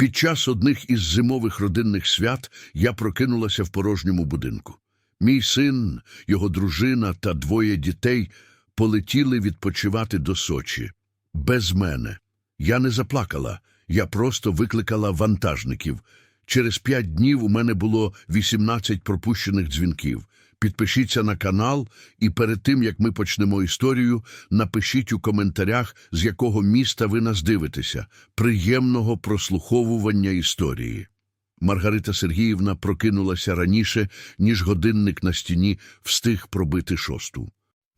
Під час одних із зимових родинних свят я прокинулася в порожньому будинку. Мій син, його дружина та двоє дітей полетіли відпочивати до Сочі. Без мене. Я не заплакала, я просто викликала вантажників. Через п'ять днів у мене було 18 пропущених дзвінків. Підпишіться на канал і перед тим, як ми почнемо історію, напишіть у коментарях, з якого міста ви нас дивитеся. Приємного прослуховування історії. Маргарита Сергіївна прокинулася раніше, ніж годинник на стіні встиг пробити шосту.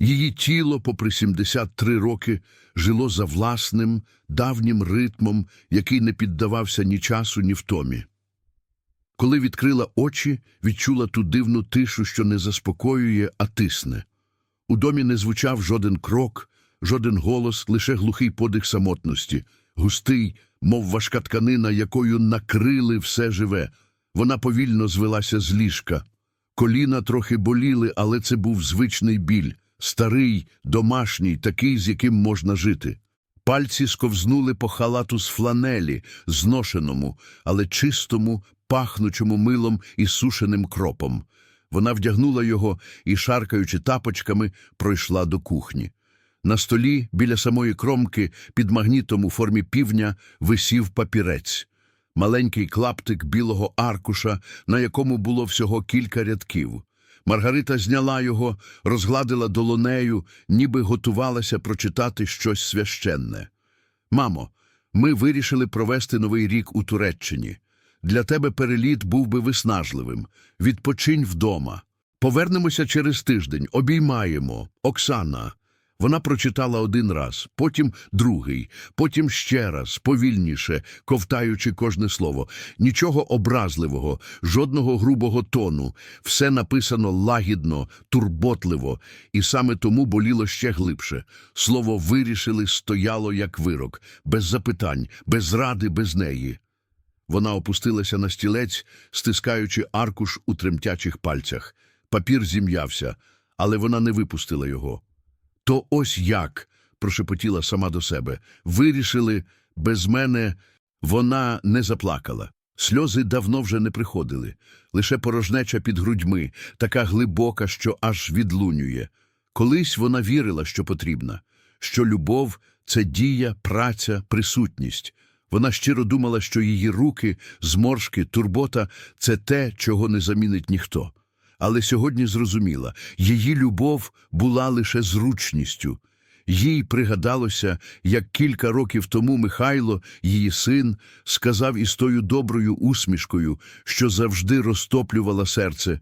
Її тіло, попри 73 роки, жило за власним, давнім ритмом, який не піддавався ні часу, ні втомі. Коли відкрила очі, відчула ту дивну тишу, що не заспокоює, а тисне. У домі не звучав жоден крок, жоден голос, лише глухий подих самотності, густий, мов важка тканина, якою накрили все живе. Вона повільно звелася з ліжка. Коліна трохи боліли, але це був звичний біль, старий, домашній, такий, з яким можна жити. Пальці сковзнули по халату з фланелі, зношеному, але чистому, пахнучому милом і сушеним кропом. Вона вдягнула його і, шаркаючи тапочками, пройшла до кухні. На столі, біля самої кромки, під магнітом у формі півня, висів папірець. Маленький клаптик білого аркуша, на якому було всього кілька рядків. Маргарита зняла його, розгладила долонею, ніби готувалася прочитати щось священне. Мамо, ми вирішили провести новий рік у Туреччині. Для тебе переліт був би виснажливим. Відпочинь вдома. Повернемося через тиждень, обіймаємо. Оксана. Вона прочитала один раз, потім другий, потім ще раз, повільніше, ковтаючи кожне слово. Нічого образливого, жодного грубого тону. Все написано лагідно, турботливо, і саме тому боліло ще глибше. Слово «вирішили» стояло як вирок, без запитань, без ради, без неї. Вона опустилася на стілець, стискаючи аркуш у тремтячих пальцях. Папір зім'явся, але вона не випустила його. То ось як, прошепотіла сама до себе. Вирішили, без мене вона не заплакала. Сльози давно вже не приходили, лише порожнеча під грудьми, така глибока, що аж відлунює. Колись вона вірила, що потрібна, що любов це дія, праця, присутність. Вона щиро думала, що її руки, зморшки, турбота це те, чого не замінить ніхто. Але сьогодні зрозуміла, її любов була лише зручністю. Їй пригадалося, як кілька років тому Михайло, її син, сказав із тою доброю усмішкою, що завжди розтоплювала серце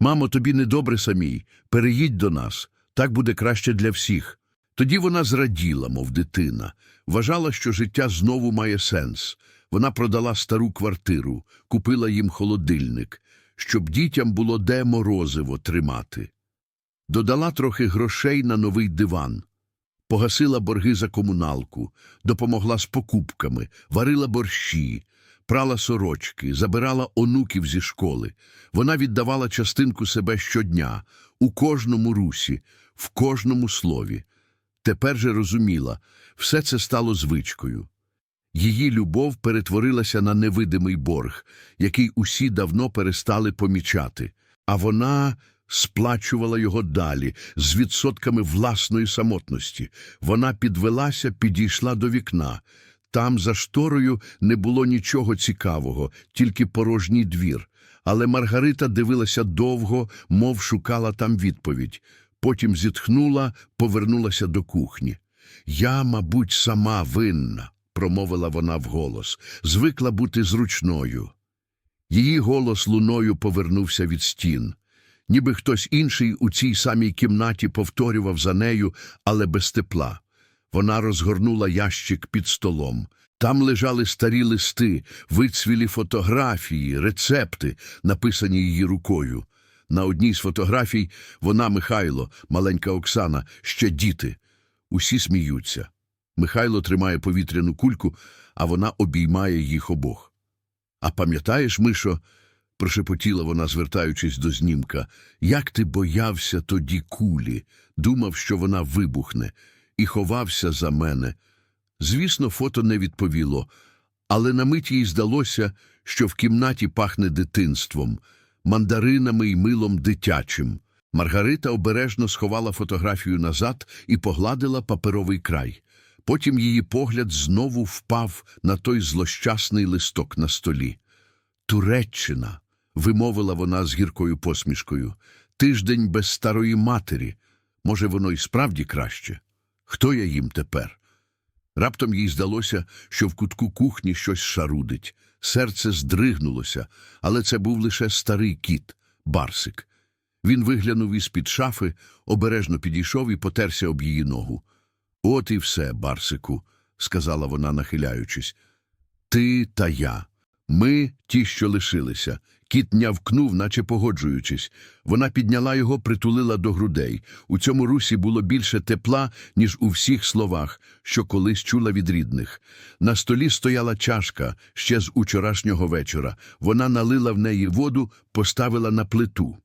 Мамо, тобі недобре самій, переїдь до нас, так буде краще для всіх. Тоді вона зраділа, мов дитина, вважала, що життя знову має сенс. Вона продала стару квартиру, купила їм холодильник, щоб дітям було де морозиво тримати. Додала трохи грошей на новий диван, погасила борги за комуналку, допомогла з покупками, варила борщі, прала сорочки, забирала онуків зі школи. Вона віддавала частинку себе щодня, у кожному русі, в кожному слові. Тепер же розуміла, все це стало звичкою. Її любов перетворилася на невидимий борг, який усі давно перестали помічати, а вона сплачувала його далі, з відсотками власної самотності. Вона підвелася, підійшла до вікна. Там за шторою не було нічого цікавого, тільки порожній двір. Але Маргарита дивилася довго, мов шукала там відповідь. Потім зітхнула, повернулася до кухні. Я, мабуть, сама винна, промовила вона вголос, звикла бути зручною. Її голос луною повернувся від стін. Ніби хтось інший у цій самій кімнаті повторював за нею, але без тепла. Вона розгорнула ящик під столом. Там лежали старі листи, вицвілі фотографії, рецепти, написані її рукою. На одній з фотографій вона Михайло, маленька Оксана, ще діти. Усі сміються. Михайло тримає повітряну кульку, а вона обіймає їх обох. А пам'ятаєш, Мишо, прошепотіла вона, звертаючись до знімка, як ти боявся тоді кулі, думав, що вона вибухне, і ховався за мене. Звісно, фото не відповіло, Але на мить їй здалося, що в кімнаті пахне дитинством, мандаринами й милом дитячим. Маргарита обережно сховала фотографію назад і погладила паперовий край. Потім її погляд знову впав на той злощасний листок на столі. Туреччина, вимовила вона з гіркою посмішкою. Тиждень без старої матері. Може, воно й справді краще? Хто я їм тепер? Раптом їй здалося, що в кутку кухні щось шарудить. Серце здригнулося, але це був лише старий кіт, барсик. Він виглянув із-під шафи, обережно підійшов і потерся об її ногу. От і все, барсику, сказала вона, нахиляючись. Ти та я. Ми ті, що лишилися. Кіт нявкнув, наче погоджуючись. Вона підняла його, притулила до грудей. У цьому русі було більше тепла, ніж у всіх словах, що колись чула від рідних. На столі стояла чашка ще з учорашнього вечора. Вона налила в неї воду, поставила на плиту.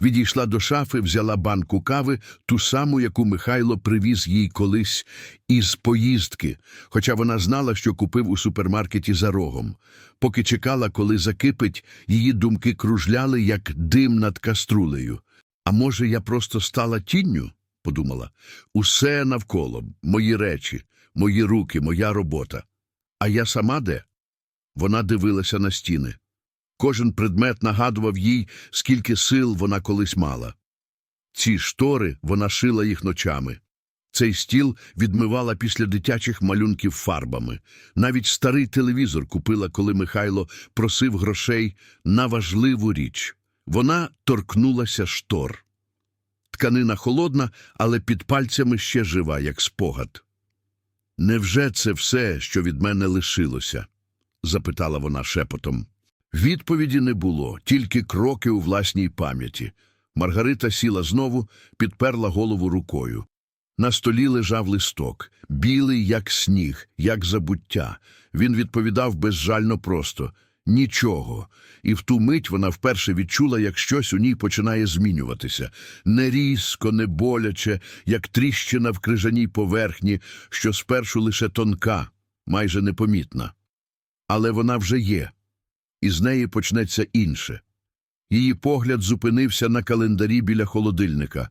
Відійшла до шафи, взяла банку кави, ту саму, яку Михайло привіз їй колись із поїздки, хоча вона знала, що купив у супермаркеті за рогом. Поки чекала, коли закипить, її думки кружляли, як дим над каструлею. А може, я просто стала тінню? подумала. Усе навколо, мої речі, мої руки, моя робота. А я сама де? Вона дивилася на стіни. Кожен предмет нагадував їй, скільки сил вона колись мала. Ці штори вона шила їх ночами. Цей стіл відмивала після дитячих малюнків фарбами. Навіть старий телевізор купила, коли Михайло просив грошей на важливу річ. Вона торкнулася штор. Тканина холодна, але під пальцями ще жива, як спогад. Невже це все, що від мене лишилося? запитала вона шепотом. Відповіді не було, тільки кроки у власній пам'яті. Маргарита сіла знову, підперла голову рукою. На столі лежав листок, білий, як сніг, як забуття. Він відповідав безжально просто нічого. І в ту мить вона вперше відчула, як щось у ній починає змінюватися. Не різко, не боляче, як тріщина в крижаній поверхні, що спершу лише тонка, майже непомітна. Але вона вже є і з неї почнеться інше. Її погляд зупинився на календарі біля холодильника.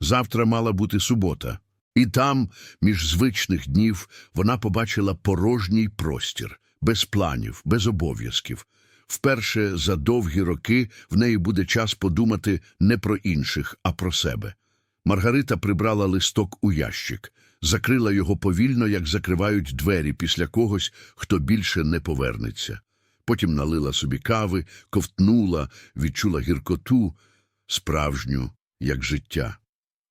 Завтра мала бути субота. І там, між звичних днів, вона побачила порожній простір, без планів, без обов'язків. Вперше за довгі роки в неї буде час подумати не про інших, а про себе. Маргарита прибрала листок у ящик, закрила його повільно, як закривають двері після когось, хто більше не повернеться. Потім налила собі кави, ковтнула, відчула гіркоту, справжню, як життя.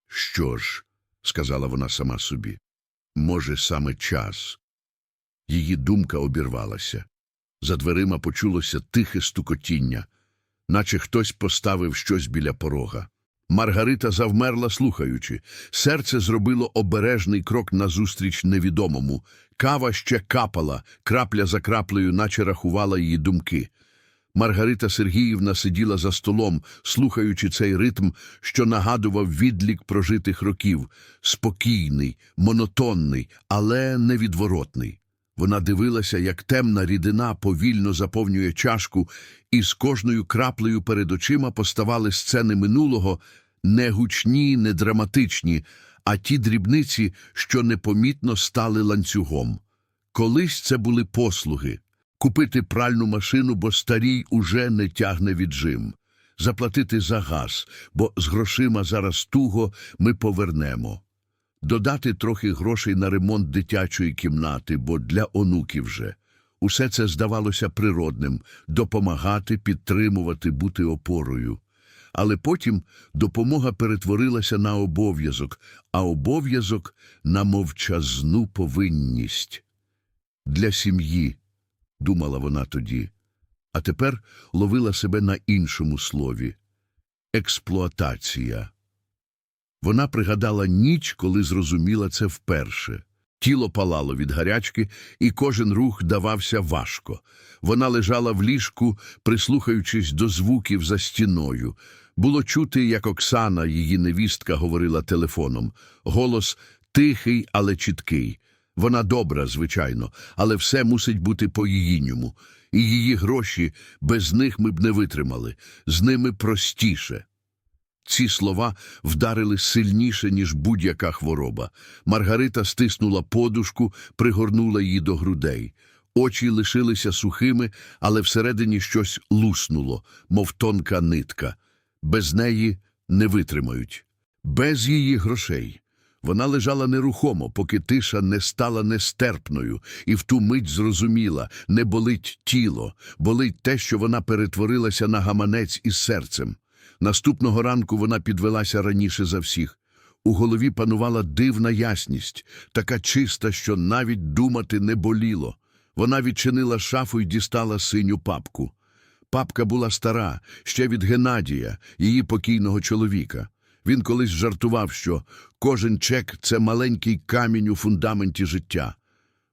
Що ж, сказала вона сама собі, може, саме час. Її думка обірвалася. За дверима почулося тихе стукотіння, наче хтось поставив щось біля порога. Маргарита завмерла, слухаючи. Серце зробило обережний крок назустріч невідомому. Кава ще капала, крапля за краплею, наче рахувала її думки. Маргарита Сергіївна сиділа за столом, слухаючи цей ритм, що нагадував відлік прожитих років, спокійний, монотонний, але невідворотний. Вона дивилася, як темна рідина повільно заповнює чашку, і з кожною краплею перед очима поставали сцени минулого, не гучні, не драматичні, а ті дрібниці, що непомітно стали ланцюгом. Колись це були послуги. Купити пральну машину, бо старій уже не тягне віджим. Заплатити за газ, бо з грошима зараз туго ми повернемо. Додати трохи грошей на ремонт дитячої кімнати, бо для онуків же. Усе це здавалося природним допомагати, підтримувати, бути опорою. Але потім допомога перетворилася на обов'язок, а обов'язок на мовчазну повинність. Для сім'ї, думала вона тоді, а тепер ловила себе на іншому слові експлуатація. Вона пригадала ніч, коли зрозуміла це вперше. Тіло палало від гарячки, і кожен рух давався важко. Вона лежала в ліжку, прислухаючись до звуків за стіною. Було чути, як Оксана, її невістка, говорила телефоном. Голос тихий, але чіткий. Вона добра, звичайно, але все мусить бути по-їїньому. І її гроші без них ми б не витримали, з ними простіше. Ці слова вдарили сильніше, ніж будь-яка хвороба. Маргарита стиснула подушку, пригорнула її до грудей. Очі лишилися сухими, але всередині щось луснуло, мов тонка нитка. Без неї не витримають. Без її грошей. Вона лежала нерухомо, поки тиша не стала нестерпною, і в ту мить зрозуміла – не болить тіло, болить те, що вона перетворилася на гаманець із серцем. Наступного ранку вона підвелася раніше за всіх. У голові панувала дивна ясність, така чиста, що навіть думати не боліло. Вона відчинила шафу і дістала синю папку. Папка була стара, ще від Геннадія, її покійного чоловіка. Він колись жартував, що кожен чек – це маленький камінь у фундаменті життя.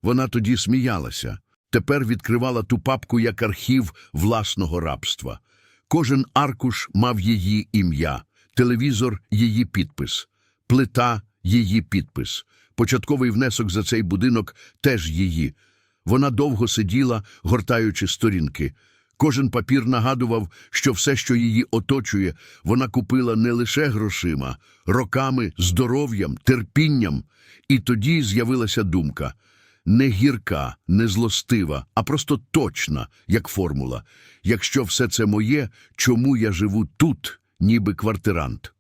Вона тоді сміялася. Тепер відкривала ту папку як архів власного рабства. Кожен аркуш мав її ім'я, телевізор – її підпис, плита – її підпис, початковий внесок за цей будинок – теж її. Вона довго сиділа, гортаючи сторінки. Кожен папір нагадував, що все, що її оточує, вона купила не лише грошима, роками, здоров'ям, терпінням. І тоді з'явилася думка – не гірка, не злостива, а просто точна, як формула. Якщо все це моє, чому я живу тут, ніби квартирант?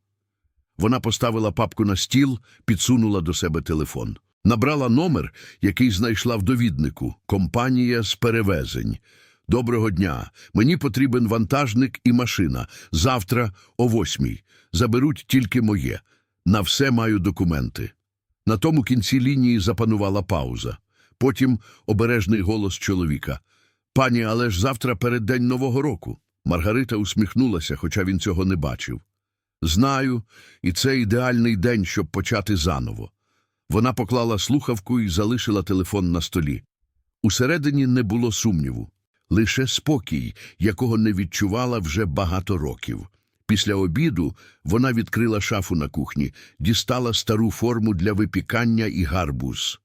Вона поставила папку на стіл, підсунула до себе телефон. Набрала номер, який знайшла в довіднику – компанія з перевезень. «Доброго дня. Мені потрібен вантажник і машина. Завтра о восьмій. Заберуть тільки моє. На все маю документи». На тому кінці лінії запанувала пауза. Потім обережний голос чоловіка. «Пані, але ж завтра переддень Нового року». Маргарита усміхнулася, хоча він цього не бачив. «Знаю, і це ідеальний день, щоб почати заново». Вона поклала слухавку і залишила телефон на столі. Усередині не було сумніву. Лише спокій, якого не відчувала вже багато років. Після обіду вона відкрила шафу на кухні, дістала стару форму для випікання і гарбуз.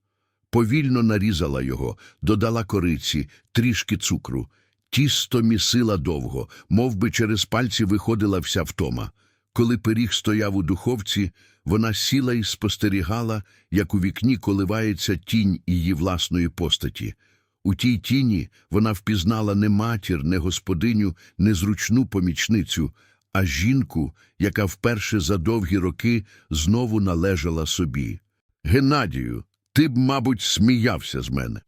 Повільно нарізала його, додала кориці, трішки цукру. Тісто місила довго, мов би через пальці виходила вся втома. Коли пиріг стояв у духовці, вона сіла і спостерігала, як у вікні коливається тінь її власної постаті. У тій тіні вона впізнала не матір, не господиню, не зручну помічницю, а жінку, яка вперше за довгі роки знову належала собі. Геннадію, ти б, мабуть, сміявся з мене,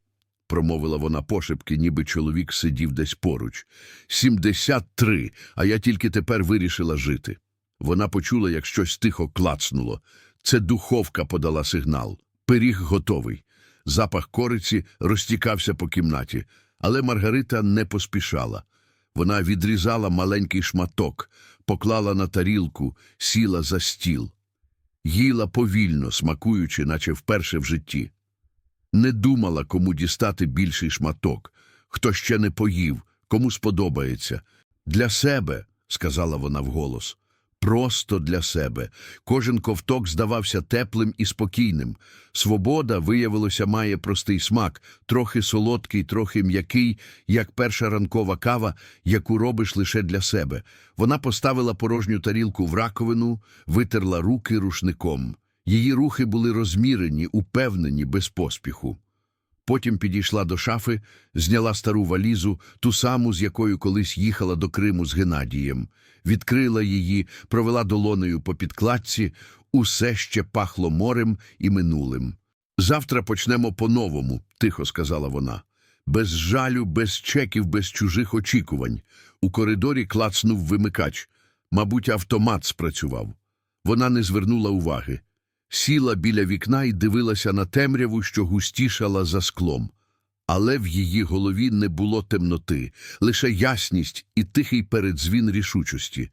промовила вона пошепки, ніби чоловік сидів десь поруч. Сімдесят три, а я тільки тепер вирішила жити. Вона почула, як щось тихо клацнуло. Це духовка подала сигнал. Пиріг готовий. Запах кориці розтікався по кімнаті, але Маргарита не поспішала. Вона відрізала маленький шматок, поклала на тарілку, сіла за стіл. Їла повільно, смакуючи, наче вперше в житті. Не думала, кому дістати більший шматок, хто ще не поїв, кому сподобається. Для себе, сказала вона вголос. Просто для себе. Кожен ковток здавався теплим і спокійним. Свобода, виявилося, має простий смак, трохи солодкий, трохи м'який, як перша ранкова кава, яку робиш лише для себе. Вона поставила порожню тарілку в раковину, витерла руки рушником. Її рухи були розмірені, упевнені, без поспіху. Потім підійшла до шафи, зняла стару валізу, ту саму, з якою колись їхала до Криму з Геннадієм, відкрила її, провела долонею по підкладці, усе ще пахло морем і минулим. Завтра почнемо по-новому, тихо сказала вона. Без жалю, без чеків, без чужих очікувань. У коридорі клацнув вимикач. Мабуть, автомат спрацював. Вона не звернула уваги. Сіла біля вікна і дивилася на темряву, що густішала за склом. Але в її голові не було темноти, лише ясність і тихий передзвін рішучості.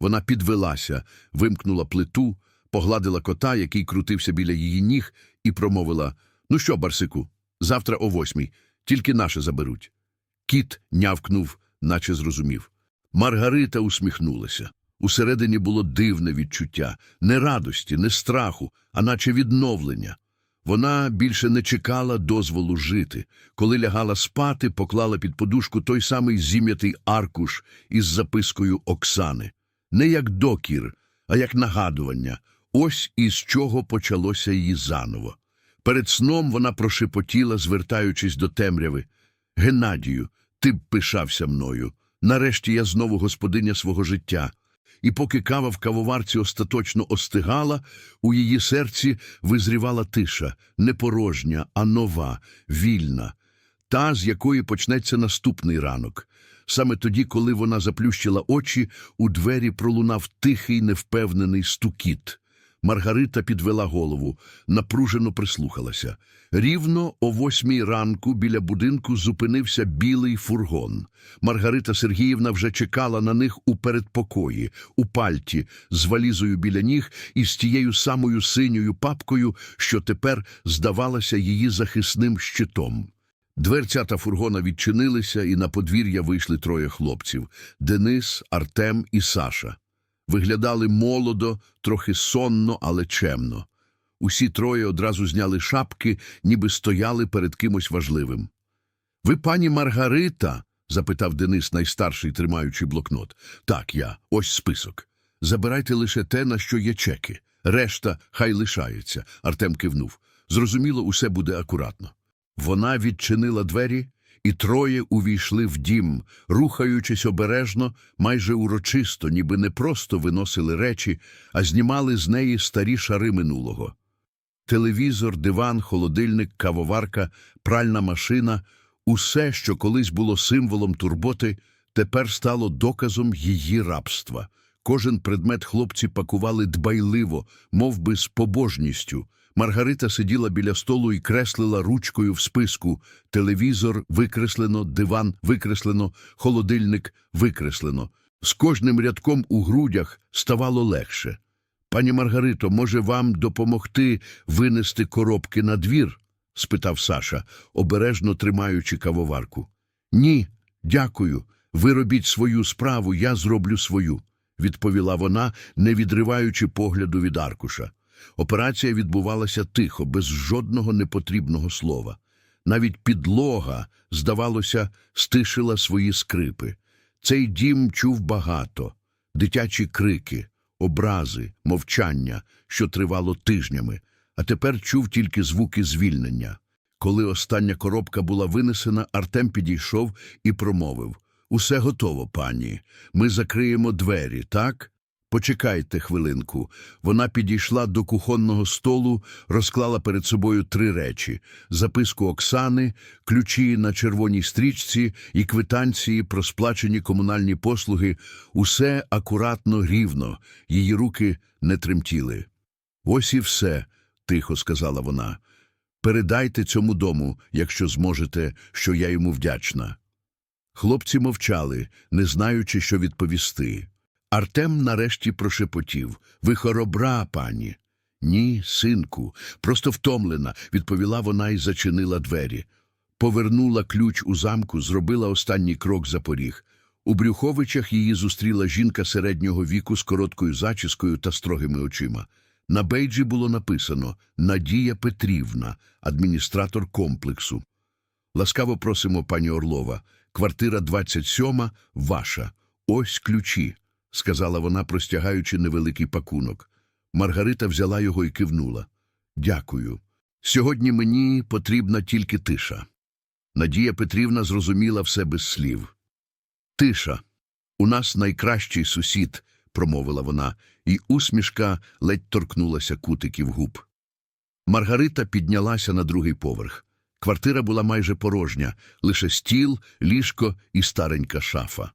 Вона підвелася, вимкнула плиту, погладила кота, який крутився біля її ніг, і промовила «Ну що, Барсику, завтра о восьмій, тільки наше заберуть». Кіт нявкнув, наче зрозумів. Маргарита усміхнулася. Усередині було дивне відчуття, не радості, не страху, а наче відновлення. Вона більше не чекала дозволу жити. Коли лягала спати, поклала під подушку той самий зім'ятий аркуш із запискою Оксани. Не як докір, а як нагадування. Ось із чого почалося її заново. Перед сном вона прошепотіла, звертаючись до темряви. Геннадію, ти б пишався мною. Нарешті я знову господиня свого життя. І поки кава в кавоварці остаточно остигала, у її серці визрівала тиша, не порожня, а нова, вільна, та, з якої почнеться наступний ранок. Саме тоді, коли вона заплющила очі, у двері пролунав тихий, невпевнений стукіт. Маргарита підвела голову, напружено прислухалася. Рівно о восьмій ранку біля будинку зупинився білий фургон. Маргарита Сергіївна вже чекала на них у передпокої, у пальті, з валізою біля ніг і з тією самою синьою папкою, що тепер здавалася її захисним щитом. Дверцята фургона відчинилися, і на подвір'я вийшли троє хлопців – Денис, Артем і Саша. Виглядали молодо, трохи сонно, але чемно. Усі троє одразу зняли шапки, ніби стояли перед кимось важливим. «Ви пані Маргарита?» – запитав Денис, найстарший, тримаючи блокнот. «Так, я. Ось список. Забирайте лише те, на що є чеки. Решта хай лишається», – Артем кивнув. «Зрозуміло, усе буде акуратно». Вона відчинила двері, і троє увійшли в дім, рухаючись обережно, майже урочисто, ніби не просто виносили речі, а знімали з неї старі шари минулого. Телевізор, диван, холодильник, кавоварка, пральна машина – усе, що колись було символом турботи, тепер стало доказом її рабства. Кожен предмет хлопці пакували дбайливо, мов би з побожністю. Маргарита сиділа біля столу і креслила ручкою в списку. Телевізор викреслено, диван викреслено, холодильник викреслено. З кожним рядком у грудях ставало легше. Пані Маргарито, може вам допомогти винести коробки на двір? спитав Саша, обережно тримаючи кавоварку. Ні, дякую. Ви робіть свою справу, я зроблю свою, відповіла вона, не відриваючи погляду від аркуша. Операція відбувалася тихо, без жодного непотрібного слова. Навіть підлога, здавалося, стишила свої скрипи. Цей дім чув багато дитячі крики, образи, мовчання, що тривало тижнями, а тепер чув тільки звуки звільнення. Коли остання коробка була винесена, Артем підійшов і промовив Усе готово, пані. Ми закриємо двері, так? Почекайте хвилинку. Вона підійшла до кухонного столу, розклала перед собою три речі: записку Оксани, ключі на червоній стрічці і квитанції про сплачені комунальні послуги. Усе акуратно, рівно. Її руки не тремтіли. Ось і все, тихо сказала вона. Передайте цьому дому, якщо зможете, що я йому вдячна. Хлопці мовчали, не знаючи, що відповісти. Артем нарешті прошепотів. Ви хоробра, пані. Ні, синку, просто втомлена, відповіла вона і зачинила двері. Повернула ключ у замку, зробила останній крок за поріг. У Брюховичах її зустріла жінка середнього віку з короткою зачіскою та строгими очима. На бейджі було написано Надія Петрівна, адміністратор комплексу. Ласкаво просимо, пані Орлова. Квартира 27, ваша. Ось ключі, сказала вона, простягаючи невеликий пакунок. Маргарита взяла його і кивнула. Дякую. Сьогодні мені потрібна тільки тиша. Надія Петрівна зрозуміла все без слів. Тиша. У нас найкращий сусід, промовила вона, і усмішка ледь торкнулася кутиків губ. Маргарита піднялася на другий поверх. Квартира була майже порожня, лише стіл, ліжко і старенька шафа.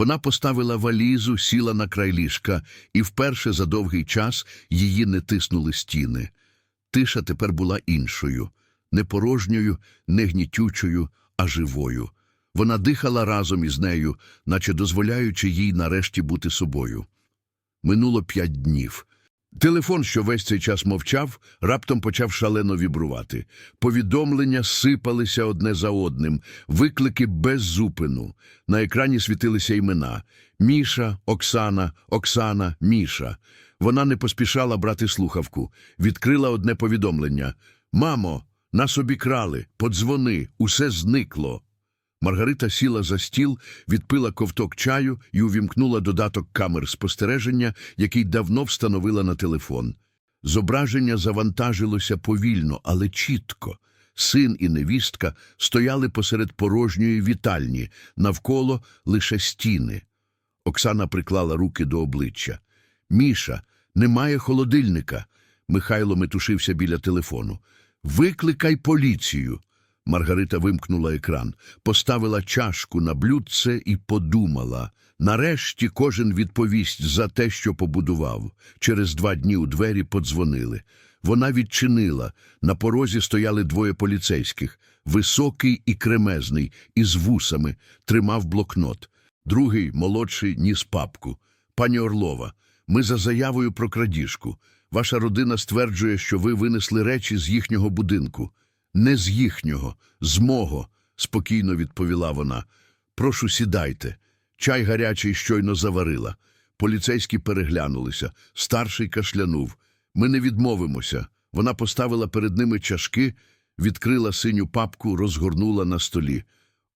Вона поставила валізу, сіла на край ліжка, і вперше за довгий час її не тиснули стіни. Тиша тепер була іншою, не порожньою, не гнітючою, а живою. Вона дихала разом із нею, наче дозволяючи їй нарешті бути собою. Минуло п'ять днів. Телефон, що весь цей час мовчав, раптом почав шалено вібрувати. Повідомлення сипалися одне за одним, виклики без зупину. На екрані світилися імена Міша, Оксана, Оксана, Міша. Вона не поспішала брати слухавку. Відкрила одне повідомлення. Мамо, нас обікрали, подзвони, усе зникло. Маргарита сіла за стіл, відпила ковток чаю і увімкнула додаток камер спостереження, який давно встановила на телефон. Зображення завантажилося повільно, але чітко. Син і невістка стояли посеред порожньої вітальні, навколо лише стіни. Оксана приклала руки до обличчя. Міша, немає холодильника. Михайло метушився біля телефону. Викликай поліцію. Маргарита вимкнула екран, поставила чашку на блюдце і подумала. Нарешті кожен відповість за те, що побудував. Через два дні у двері подзвонили. Вона відчинила. На порозі стояли двоє поліцейських. Високий і кремезний, із вусами, тримав блокнот. Другий, молодший, ніс папку. Пані Орлова, ми за заявою про крадіжку. Ваша родина стверджує, що ви винесли речі з їхнього будинку. Не з їхнього, з мого, спокійно відповіла вона. Прошу, сідайте. Чай гарячий щойно заварила. Поліцейські переглянулися. Старший кашлянув. Ми не відмовимося. Вона поставила перед ними чашки, відкрила синю папку, розгорнула на столі.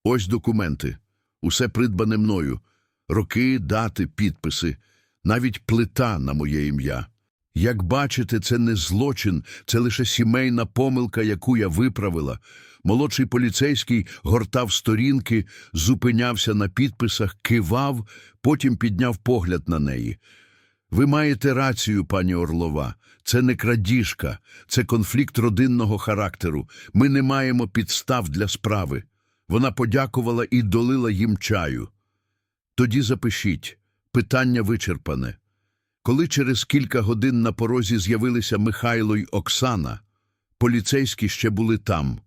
Ось документи. Усе придбане мною. Роки, дати, підписи. Навіть плита на моє ім'я. Як бачите, це не злочин, це лише сімейна помилка, яку я виправила. Молодший поліцейський гортав сторінки, зупинявся на підписах, кивав, потім підняв погляд на неї. Ви маєте рацію, пані Орлова. Це не крадіжка, це конфлікт родинного характеру. Ми не маємо підстав для справи. Вона подякувала і долила їм чаю. Тоді запишіть. Питання вичерпане. Коли через кілька годин на порозі з'явилися Михайло й Оксана, поліцейські ще були там.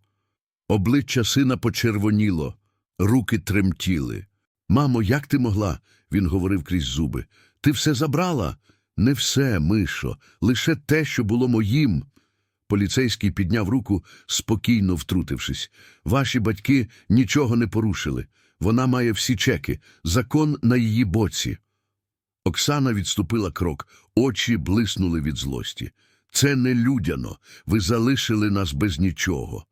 Обличчя сина почервоніло, руки тремтіли. Мамо, як ти могла? він говорив крізь зуби. Ти все забрала? Не все, Мишо, лише те, що було моїм. Поліцейський підняв руку, спокійно втрутившись. Ваші батьки нічого не порушили. Вона має всі чеки, закон на її боці. Оксана відступила крок, очі блиснули від злості. Це не людяно, ви залишили нас без нічого.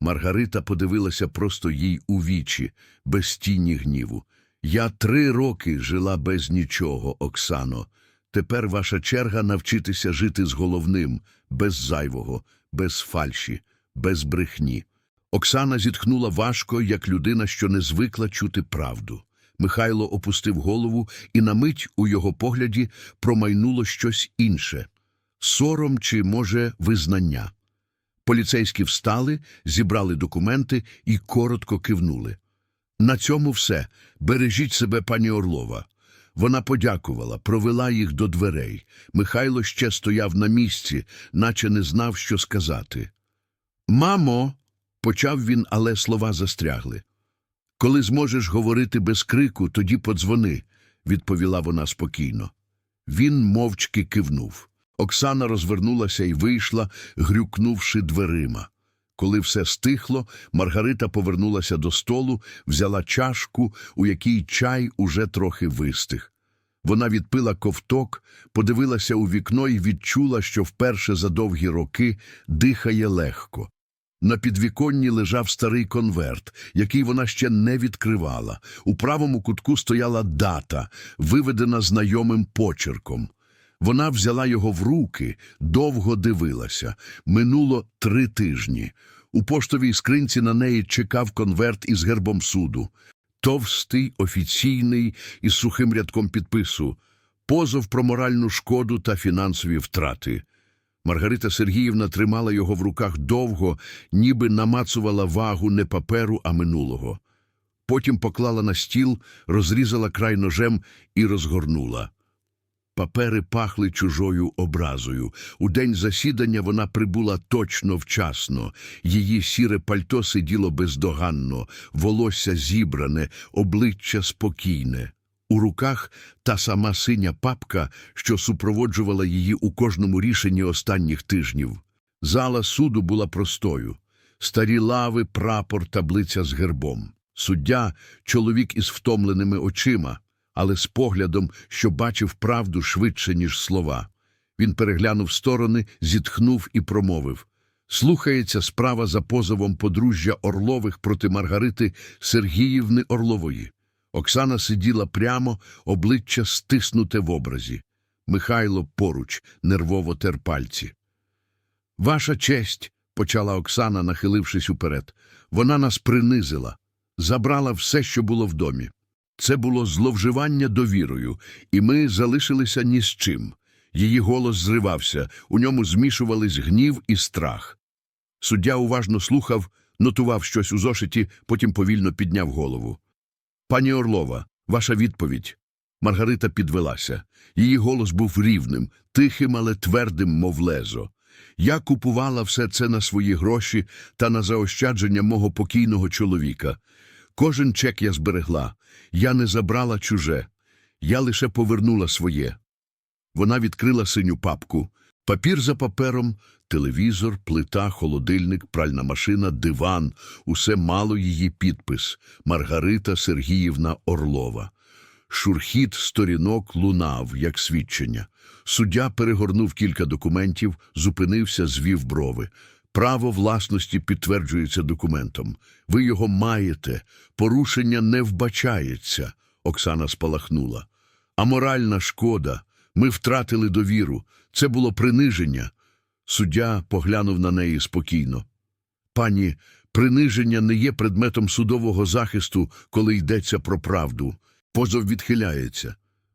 Маргарита подивилася просто їй у вічі, без тіні гніву. Я три роки жила без нічого, Оксано. Тепер ваша черга навчитися жити з головним, без зайвого, без фальші, без брехні. Оксана зітхнула важко, як людина, що не звикла чути правду. Михайло опустив голову, і на мить у його погляді промайнуло щось інше сором чи, може, визнання. Поліцейські встали, зібрали документи і коротко кивнули. На цьому все. Бережіть себе, пані Орлова. Вона подякувала, провела їх до дверей. Михайло ще стояв на місці, наче не знав, що сказати. Мамо, почав він, але слова застрягли. Коли зможеш говорити без крику, тоді подзвони, відповіла вона спокійно. Він мовчки кивнув. Оксана розвернулася і вийшла, грюкнувши дверима. Коли все стихло, Маргарита повернулася до столу, взяла чашку, у якій чай уже трохи вистиг. Вона відпила ковток, подивилася у вікно і відчула, що вперше за довгі роки дихає легко. На підвіконні лежав старий конверт, який вона ще не відкривала. У правому кутку стояла дата, виведена знайомим почерком. Вона взяла його в руки, довго дивилася. Минуло три тижні. У поштовій скринці на неї чекав конверт із гербом суду. Товстий, офіційний, із сухим рядком підпису. Позов про моральну шкоду та фінансові втрати. Маргарита Сергіївна тримала його в руках довго, ніби намацувала вагу не паперу, а минулого. Потім поклала на стіл, розрізала край ножем і розгорнула. Папери пахли чужою образою. У день засідання вона прибула точно вчасно. Її сіре пальто сиділо бездоганно, волосся зібране, обличчя спокійне. У руках та сама синя папка, що супроводжувала її у кожному рішенні останніх тижнів. Зала суду була простою. Старі лави, прапор, таблиця з гербом. Суддя – чоловік із втомленими очима, але з поглядом, що бачив правду швидше, ніж слова. Він переглянув сторони, зітхнув і промовив. Слухається справа за позовом подружжя Орлових проти Маргарити Сергіївни Орлової. Оксана сиділа прямо, обличчя стиснуте в образі. Михайло поруч, нервово тер пальці. Ваша честь, почала Оксана, нахилившись уперед. Вона нас принизила, забрала все, що було в домі. Це було зловживання довірою, і ми залишилися ні з чим. Її голос зривався, у ньому змішувались гнів і страх. Суддя уважно слухав, нотував щось у зошиті, потім повільно підняв голову. Пані Орлова, ваша відповідь. Маргарита підвелася. Її голос був рівним, тихим, але твердим, мов лезо. Я купувала все це на свої гроші та на заощадження мого покійного чоловіка. Кожен чек я зберегла. Я не забрала чуже. Я лише повернула своє. Вона відкрила синю папку. Папір за папером, телевізор, плита, холодильник, пральна машина, диван. Усе мало її підпис Маргарита Сергіївна Орлова. Шурхіт сторінок лунав, як свідчення. Суддя перегорнув кілька документів, зупинився, звів брови. Право власності підтверджується документом. Ви його маєте. Порушення не вбачається. Оксана спалахнула. А моральна шкода. Ми втратили довіру. Це було приниження. Суддя поглянув на неї спокійно. Пані, приниження не є предметом судового захисту, коли йдеться про правду. Позов відхиляється.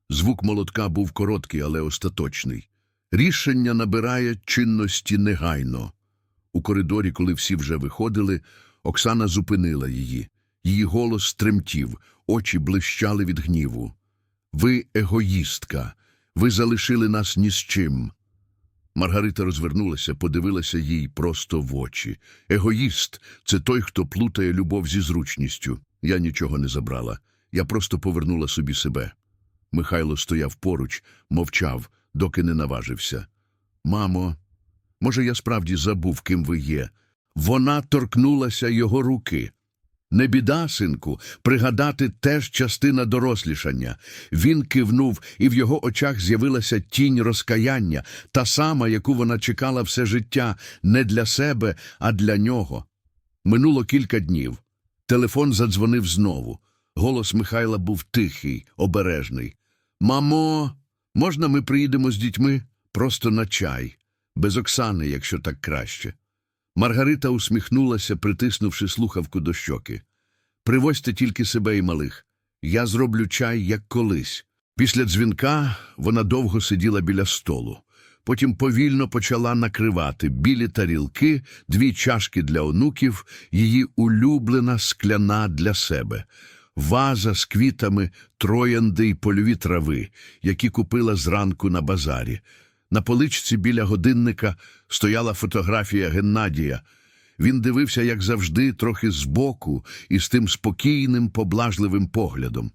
Звук молотка був короткий, але остаточний. Рішення набирає чинності негайно. У коридорі, коли всі вже виходили, Оксана зупинила її. Її голос тремтів, очі блищали від гніву. Ви егоїстка, ви залишили нас ні з чим. Маргарита розвернулася, подивилася їй просто в очі. Егоїст це той, хто плутає любов зі зручністю. Я нічого не забрала. Я просто повернула собі себе. Михайло стояв поруч, мовчав, доки не наважився. Мамо, може, я справді забув, ким ви є. Вона торкнулася його руки. Не біда, синку, пригадати теж частина дорослішання. Він кивнув, і в його очах з'явилася тінь розкаяння, та сама, яку вона чекала все життя, не для себе, а для нього. Минуло кілька днів. Телефон задзвонив знову. Голос Михайла був тихий, обережний. Мамо, можна ми приїдемо з дітьми? Просто на чай. Без Оксани, якщо так краще. Маргарита усміхнулася, притиснувши слухавку до щоки. Привозьте тільки себе і малих. Я зроблю чай, як колись. Після дзвінка вона довго сиділа біля столу. Потім повільно почала накривати білі тарілки, дві чашки для онуків, її улюблена скляна для себе, ваза з квітами, троянди й польові трави, які купила зранку на базарі. На поличці біля годинника стояла фотографія Геннадія. Він дивився, як завжди, трохи збоку і з тим спокійним, поблажливим поглядом.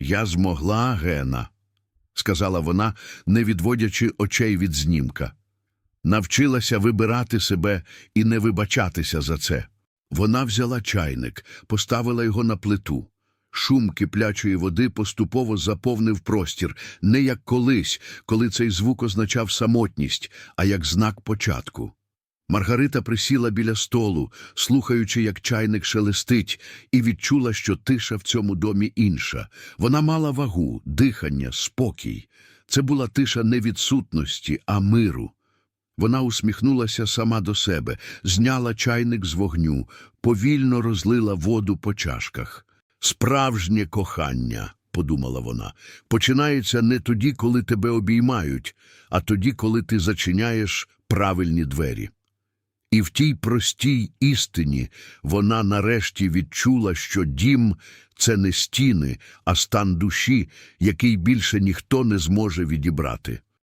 Я змогла, Гена, сказала вона, не відводячи очей від знімка. Навчилася вибирати себе і не вибачатися за це. Вона взяла чайник, поставила його на плиту. Шум киплячої води поступово заповнив простір, не як колись, коли цей звук означав самотність, а як знак початку. Маргарита присіла біля столу, слухаючи, як чайник шелестить, і відчула, що тиша в цьому домі інша. Вона мала вагу, дихання, спокій. Це була тиша не відсутності, а миру. Вона усміхнулася сама до себе, зняла чайник з вогню, повільно розлила воду по чашках. Справжнє кохання, подумала вона, починається не тоді, коли тебе обіймають, а тоді, коли ти зачиняєш правильні двері. І в тій простій істині вона нарешті відчула, що дім це не стіни, а стан душі, який більше ніхто не зможе відібрати.